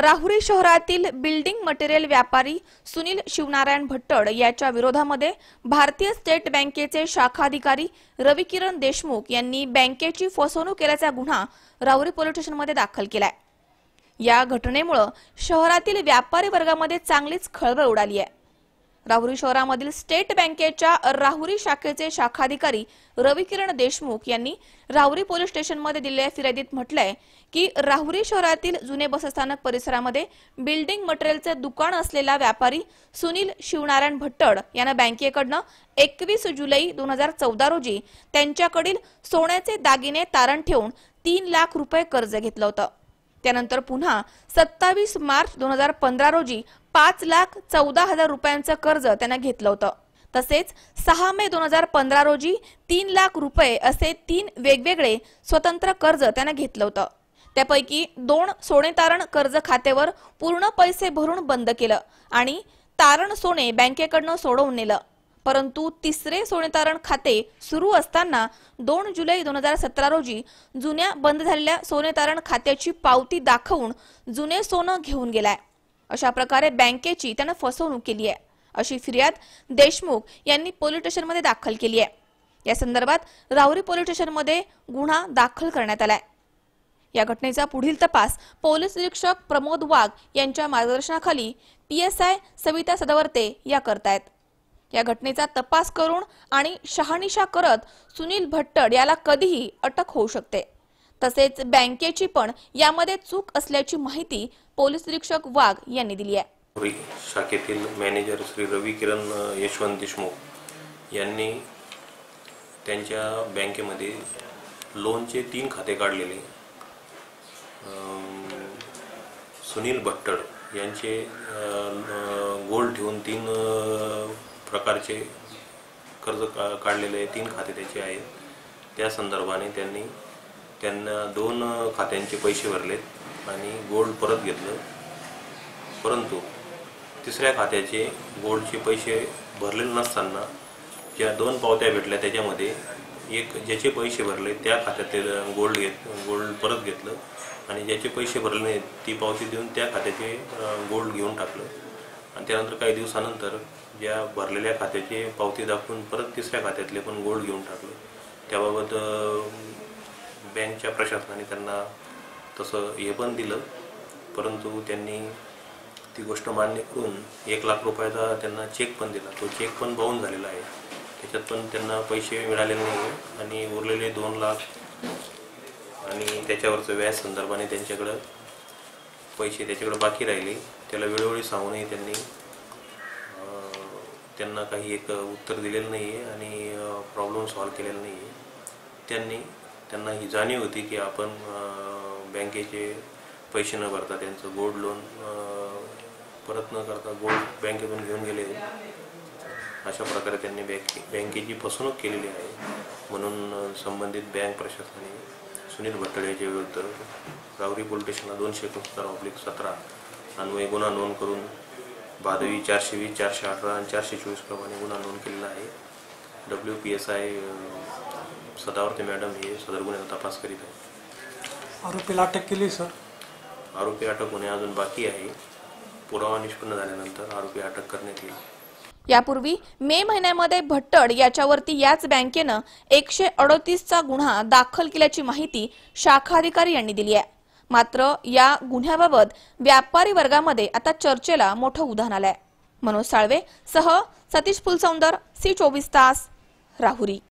राहुरी शहरातील building material व्यापारी सुनील शिवनारायण भट्टड याच्या विरोधामध्ये भारतीय स्टेट बँकेचे शाखाधिकारी रविकिरण देशमुख यांनी बँकेची फसवणूक केल्याचा गुन्हा राहुरी पोलीस स्टेशनमध्ये दाखल केलाय. या घटनेमुळे शहरातील व्यापारी वर्गामध्ये चांगलीच खळबळ उडाली आहे. राहुरी शहरामधील स्टेट बँकेच्या राहुरी शाखेचे शाखाधिकारी रविकिरण देशमुख यांनी राहुरी पोलीस स्टेशनमध्ये दिलेल्या फिर्यादीत म्हटलंय की राहुरी शहरातील जुने बसस्थानक परिसरामध्ये बिल्डिंग मटेरियलचे दुकान असलेला व्यापारी सुनील शिवनारायण भट्टड यानं बँकेकडनं एकवीस जुलै दोन हजार चौदा रोजी त्यांच्याकडील सोन्याचे दागिने तारण ठेवून तीन लाख रुपये कर्ज घेतलं होतं. त्यानंतर पुन्हा सत्तावीस मार्च दोन हजार पंधरा रोजी पाच लाख चौदा हजार रुपयांचं कर्ज त्यानं घेतलं होतं. तसेच सहा मे दोन हजार पंधरा रोजी तीन लाख रुपये असे तीन वेगवेगळे स्वतंत्र कर्ज त्यानं घेतलं होतं. त्यापैकी दोन सोने तारण कर्ज खात्यावर पूर्ण पैसे भरून बंद केलं आणि तारण सोने बँकेकडनं सोडवून नेलं. परंतु तिसरे सोनेतारण खाते सुरू असताना दोन जुलै दोन हजार सतरा रोजी जुन्या बंद झालेल्या सोनेतारण खात्याची पावती दाखवून जुने सोनं घेऊन गेलाय. अशा प्रकारे बँकेची त्यानं फसवणूक केली आहे. अशी फिर्याद देशमुख यांनी पोलीस स्टेशनमध्ये दाखल केली आहे. या संदर्भात राहुरी पोलीस स्टेशनमध्ये गुन्हा दाखल करण्यात आलाय. या घटनेचा पुढील तपास पोलीस निरीक्षक प्रमोद वाघ यांच्या मार्गदर्शनाखाली पीएसआय सविता सदावर्ते या करतायत. या घटनेचा तपास करून आणि शहानिशा करत सुनील भट्टड याला कधीही अटक होऊ शकते. तसेच बँकेची पण यामध्ये चूक असल्याची माहिती पोलीस निरीक्षक वाघ यांनी दिली आहे. शाखेतील मॅनेजर श्री रवी किरण यशवंत देशमुख यांनी त्यांच्या बँकेमध्ये लोनचे तीन खाते काढलेले. सुनील भट्टड यांचे गोल्ड ठेवून तीन प्रकारचे कर्ज का काढलेले तीन खाते त्याचे आहेत. त्या संदर्भाने त्यांनी त्यांना दोन खात्यांचे पैसे भरलेत आणि गोल्ड परत घेतलं. परंतु तिसऱ्या खात्याचे गोल्डचे पैसे भरलेले नसताना ज्या दोन पावत्या भेटल्या त्याच्यामध्ये एक ज्याचे पैसे भरले त्या खात्यातील गोल्ड घेत गोल्ड परत घेतलं आणि ज्याचे पैसे भरले नाहीत ती पावती देऊन त्या खात्याचे गोल्ड घेऊन टाकलं. आणि त्यानंतर काही दिवसानंतर ज्या भरलेल्या खात्याचे पावती दाखवून परत तिसऱ्या खात्यातले पण गोल्ड घेऊन टाकलं. त्याबाबत बँकच्या प्रशासनाने त्यांना तसं हे पण दिलं. परंतु त्यांनी ती गोष्ट मान्य करून एक लाख रुपयाचा त्यांना चेक पण दिला. तो चेक पण बाहून झालेला आहे. त्याच्यात पण त्यांना पैसे मिळालेले नाही आणि उरलेले दोन लाख आणि त्याच्यावरचं व्याज संदर्भाने त्यांच्याकडं पैसे त्याच्याकडं बाकी राहिले. त्याला वेळोवेळी सांगूनही त्यांनी त्यांना काही एक उत्तर दिलेलं नाही आहे आणि प्रॉब्लेम सॉल्व केलेला नाही आहे त्यांनी त्यांना ही जाणीव होती की आपण बँकेचे पैसे न भरता त्यांचं गोल्ड लोन परत न करता गोल्ड बँकेतून घेऊन गेले. अशा प्रकारे त्यांनी बँके बँकेची फसवणूक केलेली आहे. म्हणून संबंधित बँक प्रशासनाने सुनील भट्टड यांच्या विरुद्ध रावरी पोलीस स्टेशनला दोनशे एकोणसत्तर ऑब्लिक सतरा अन्वये गुन्हा नोंद करून भादवी चारशे वीस चारशे अठरा आणि चारशे चोवीस प्रमाणे गुन्हा नोंद केलेला आहे. W P S I Sadavarte madam हे सदर गुन्ह्याचा तपास करीत आहे आरोपीला अटक केली सर? आरोपी अटक होणे अजून बाकी आहे. पुरावा निष्पन्न झाल्यानंतर आरोपी अटक करण्यात येईल. यापूर्वी मे महिन्यामध्ये भट्टड याच्यावरती याच बँकेनं एकशे अडतीसचा गुन्हा दाखल केल्याची माहिती शाखाधिकारी यांनी दिली आहे. मात्र या गुन्ह्याबाबत व्यापारी वर्गामध्ये आता चर्चेला मोठं उधाण आलंय. मनोज साळवे सह सतीश फुलसौंदर सी चोवीस तास राहुरी.